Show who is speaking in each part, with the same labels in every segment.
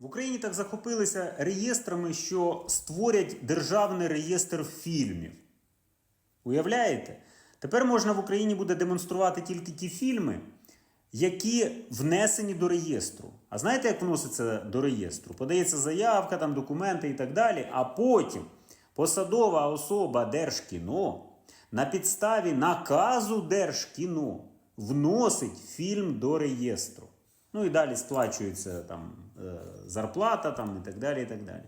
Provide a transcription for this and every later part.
Speaker 1: В Україні так захопилися реєстрами, що створять державний реєстр фільмів. Уявляєте? Тепер можна в Україні буде демонструвати тільки ті фільми, які внесені до реєстру. А знаєте, як вноситься до реєстру? Подається заявка, там документи і так далі. А потім посадова особа Держкіно на підставі наказу Держкіно вносить фільм до реєстру. Ну і далі сплачується там зарплата там, і так далі. і так далі.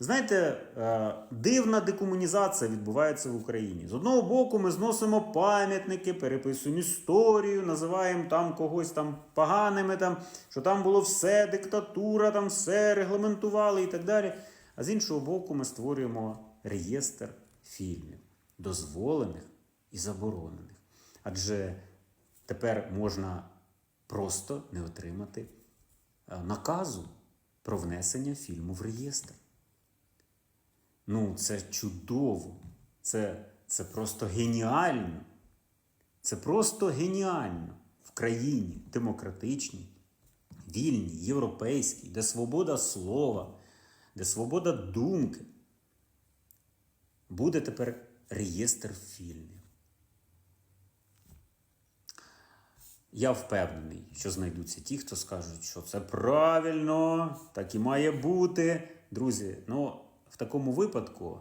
Speaker 1: Знаєте, е, дивна декомунізація відбувається в Україні. З одного боку, ми зносимо пам'ятники, переписуємо історію, називаємо там когось там поганими, там, що там було все, диктатура, там все регламентували і так далі. А з іншого боку, ми створюємо реєстр фільмів, дозволених і заборонених. Адже тепер можна просто не отримати е, наказу про внесення фільму в реєстр. Ну, це чудово. Це, це просто геніально. Це просто геніально в країні демократичній, вільній, європейській, де свобода слова, де свобода думки. Буде тепер реєстр фільмів. Я впевнений, що знайдуться ті, хто скажуть, що це правильно, так і має бути. Друзі, ну в такому випадку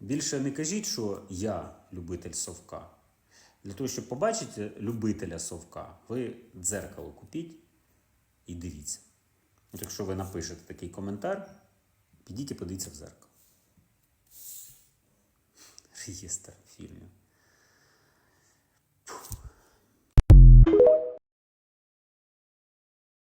Speaker 1: більше не кажіть, що я любитель совка. Для того, щоб побачити любителя совка, ви дзеркало купіть і дивіться. От якщо ви напишете такий коментар, підіть і подивіться в зеркало. Реєстр фільмів.